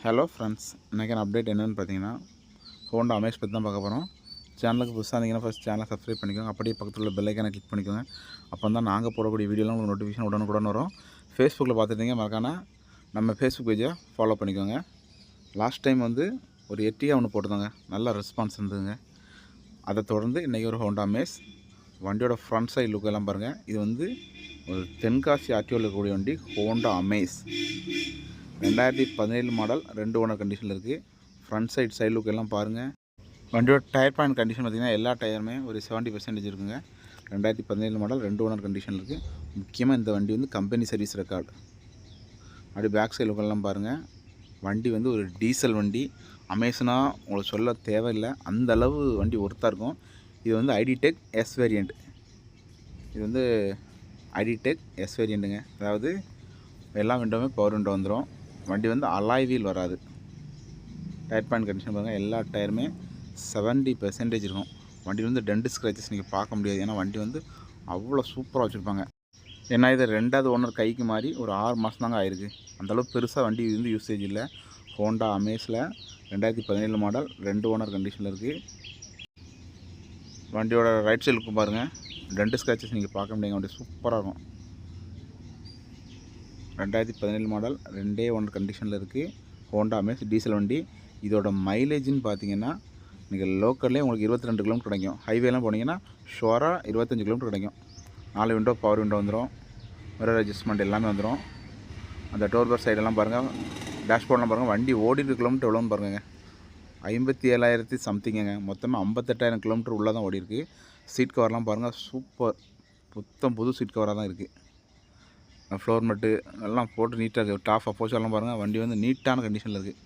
Hello friends இன்றைக்கான update என்னென்னு பார்த்தீங்கன்னா ஹோண்டா அமேஷ் பற்றி தான் பார்க்க போகிறோம் சேனலுக்கு புதுசாக இருந்தீங்கன்னா ஃபஸ்ட் சேனலை சப்ஸ்கிரைப் பண்ணிக்கோங்க. அப்படியே பக்கத்தில் உள்ள பெல்லைக்கான கிளிக் பண்ணிக்கோங்க. அப்போ தான் நாங்கள் போடக்கூடிய வீடியோலாம் உங்களுக்கு நோட்டிஃபிகேஷன் உடனுக்குடன் வரும். ஃபேஸ்புக்கில் பார்த்துருந்தீங்க மறக்காம நம்ம ஃபேஸ்புக் பேஜை ஃபாலோ பண்ணிக்கோங்க. லாஸ்ட் டைம் வந்து ஒரு எட்டியாக ஒன்று போட்டுருந்தாங்க. நல்ல ரெஸ்பான்ஸ் இருந்ததுங்க. அதை தொடர்ந்து இன்றைக்கி ஒரு ஹோண்டா அமேஸ் வண்டியோட ஃப்ரண்ட் சைடு லுக் எல்லாம் பாருங்கள் இது வந்து ஒரு தென்காசி ஆர்டிஓவில் இருக்கக்கூடிய வண்டி ஹோண்டா அமேஸ் ரெண்டாயிரத்தி பதினேழு மாடல் ரெண்டு ஓனர் கண்டிஷனில் இருக்குது ஃப்ரண்ட் சைட் சைடு லுக் எல்லாம் பாருங்கள் வண்டியோட டயர் பாயிண்ட் கண்டிஷன் பார்த்திங்கன்னா எல்லா டயருமே ஒரு செவன்ட்டி பர்சன்டேஜ் இருக்குங்க. ரெண்டாயிரத்தி பதினேழு மாடல் ரெண்டு ஓனர் கண்டிஷனில் இருக்குது முக்கியமாக இந்த வண்டி வந்து கம்பெனி சர்வீஸ் ரெக்கார்டு அப்படி பேக் சைடு லுக்கெல்லாம் பாருங்கள் வண்டி வந்து ஒரு டீசல் வண்டி. அமேசனாக உங்களுக்கு சொல்ல தேவையில்லை. அந்த அளவு வண்டி ஒர்த்தாக இருக்கும். இது வந்து ஐடிடெக் எஸ் வேரியண்ட் இது வந்து ஐடிடெக் எஸ் வேரியண்ட்டுங்க அதாவது எல்லா விண்டோவுமே பவர் விண்டோ வந்துடும் வண்டி வந்து அலாய் வீல் வராது. டயர் பாயிண்ட் கண்டிஷன் பாருங்கள் எல்லா டயருமே செவன்ட்டி பெர்சன்டேஜ் இருக்கும். வண்டியில் வந்து டென்ட் ஸ்க்ராச்சஸ் நீங்கள் பார்க்க முடியாது. ஏன்னா வண்டி வந்து அவ்வளோ சூப்பராக வச்சுருப்பாங்க. ஏன்னா இது ரெண்டாவது ஓனர் கைக்கு மாதிரி ஒரு ஆறு மாதம் தாங்க ஆயிருக்கு. அந்தளவுக்கு பெருசாக வண்டி வந்து யூசேஜ் இல்லை. ஹோண்டா அமேஸில் ரெண்டாயிரத்தி பதினேழு மாடல் ரெண்டு ஓனர் கண்டிஷனில் இருக்குது வண்டியோட ரைட் சைடு பாருங்கள் டென்ட் ஸ்க்ராச்சஸ் நீங்கள் பார்க்க முடியாது வண்டி சூப்பராக இருக்கும். ரெண்டாயிரத்தி பதினேழு மாடல் ரெண்டே ஒன் கண்டிஷனில் இருக்குது ஹோண்டா மேஸ் டீசல் வண்டி. இதோட மைலேஜ்னு பார்த்தீங்கன்னா நீங்கள் லோக்கல்லே உங்களுக்கு இருபத்தி ரெண்டு கிலோமீட்டர் கிடைக்கும் ஹைவேலாம் போனீங்கன்னா ஷோராக இருபத்தஞ்சி கிலோமீட்டர் கிடைக்கும். நாலு விண்டோ பவர் விண்டோ வந்துடும் மிரர் அட்ஜஸ்ட்மெண்ட் எல்லாமே வந்துடும் அந்த டோர் பர் சைடெல்லாம் பாருங்கள் டேஷ்போர்ட்லாம் பாருங்கள் வண்டி ஓடிட்டு கிலோமீட்டர் எவ்வளோன்னு பாருங்கள் ஐம்பத்தி ஏழாயிரத்தி சம்திங்குங்க மொத்தமாக ஐம்பத்தெட்டாயிரம் கிலோமீட்டர் உள்ளே தான் ஓடி இருக்குது சீட் கவர்லாம் பாருங்கள் சூப்பர் புத்தம் புது சீட் கவராக தான் இருக்குது ஃப்ளோர் மெட்டு எல்லாம் போட்டு நீட்டாக இருக்குது டாப் அப்போச்செல்லாம் பாருங்கள் வண்டி வந்து நீட்டான கண்டிஷனில் இருக்குது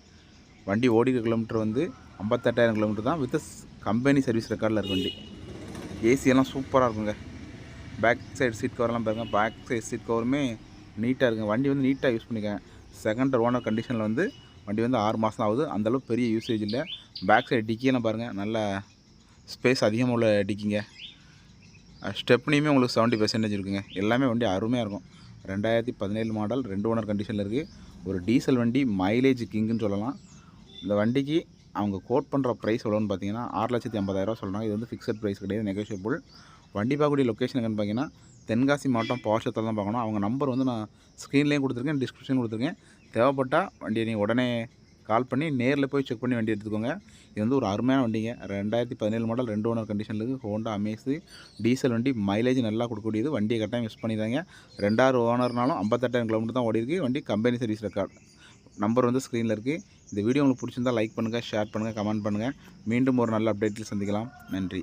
வண்டி ஓடிக்கிற கிலோமீட்டர் வந்து ஐம்பத்தெட்டாயிரம் கிலோமீட்டர் தான் வித் கம்பெனி சர்வீஸ் ரெக்கார்டில் இருக்குது வண்டி. ஏசியெல்லாம் சூப்பராக இருக்குங்க. பேக் சைடு சீட் கவர்லாம் பாருங்கள் பேக் சைடு சீட் கவருமே நீட்டாக இருக்குங்க. வண்டி வந்து நீட்டாக யூஸ் பண்ணிக்கேன் செகண்ட் ஓனர் கண்டிஷனில் வந்து வண்டி வந்து ஆறு மாதம் ஆகுது. அந்தளவுக்கு பெரிய யூசேஜ் இல்லை. பேக் சைடு டிக்கியெல்லாம் பாருங்கள் நல்ல ஸ்பேஸ் அதிகமாக உள்ள டிக்கிங்க ஸ்டெப்னியுமே உங்களுக்கு செவன்ட்டி பர்சன்டேஜ் இருக்குங்க. எல்லாமே வண்டி அருமையாக இருக்கும். ரெண்டாயிரத்தி பதினேழு மாடல் ரெண்டு ஓனர் கண்டிஷனில் இருக்குது ஒரு டீசல் வண்டி மைலேஜ் கிங்குன்னு சொல்லலாம். இந்த வண்டிக்கு அவங்க கோட் பண்ணுற ப்ரைஸ் எவ்வளோன்னு பார்த்தீங்கன்னா ஆறு லட்சத்தி ஐம்பதாயிரரூவா சொல்கிறாங்க இது வந்து ஃபிக்ஸட் ப்ரைஸ் கிடையாது நெகோஷியபிள் வண்டி பார்க்கக்கூடிய லொக்கேஷன் எங்கன்னு பார்த்தீங்கன்னா தென்காசி மாவட்டம் பாஷத்தில் தான் பார்க்கணும். அவங்க நம்பர் வந்து நான் ஸ்க்ரீன்லேயும் கொடுத்துருக்கேன் டிஸ்கிரிப்ஷன் கொடுத்துருக்கேன். தேவைப்பட்டால் வண்டியை நீங்கள் உடனே கால் பண்ணி நேரில் போய் செக் பண்ணி வண்டி எடுத்துக்கோங்க. இது வந்து ஒரு அருமையான வண்டிங்க. ரெண்டாயிரத்தி பதினேழு மாடல் ரெண்டு ஓனர் கண்டிஷனில் இருக்குது ஹோண்டா அமேஸு டீசல் வண்டி மைலேஜ் நல்லா கொடுக்கக்கூடியது. வண்டியை கட்டாயம் யூஸ் பண்ணிடுறாங்க ரெண்டாயிரம் ஓனர்னாலும் ஐம்பத்தெட்டாயிரம் கிலோமீட்டர் தான் ஓடி இருக்குது வண்டி கம்பெனி சர்வீஸ் ரெக்கார்ட் நம்பர் வந்து ஸ்க்ரீனில் இருக்குது இந்த வீடியோ உங்களுக்கு பிடிச்சிருந்தால் லைக் பண்ணுங்கள் ஷேர் பண்ணுங்கள் கமெண்ட் பண்ணுங்கள் மீண்டும் ஒரு நல்ல அப்டேட்டில் சந்திக்கலாம். நன்றி.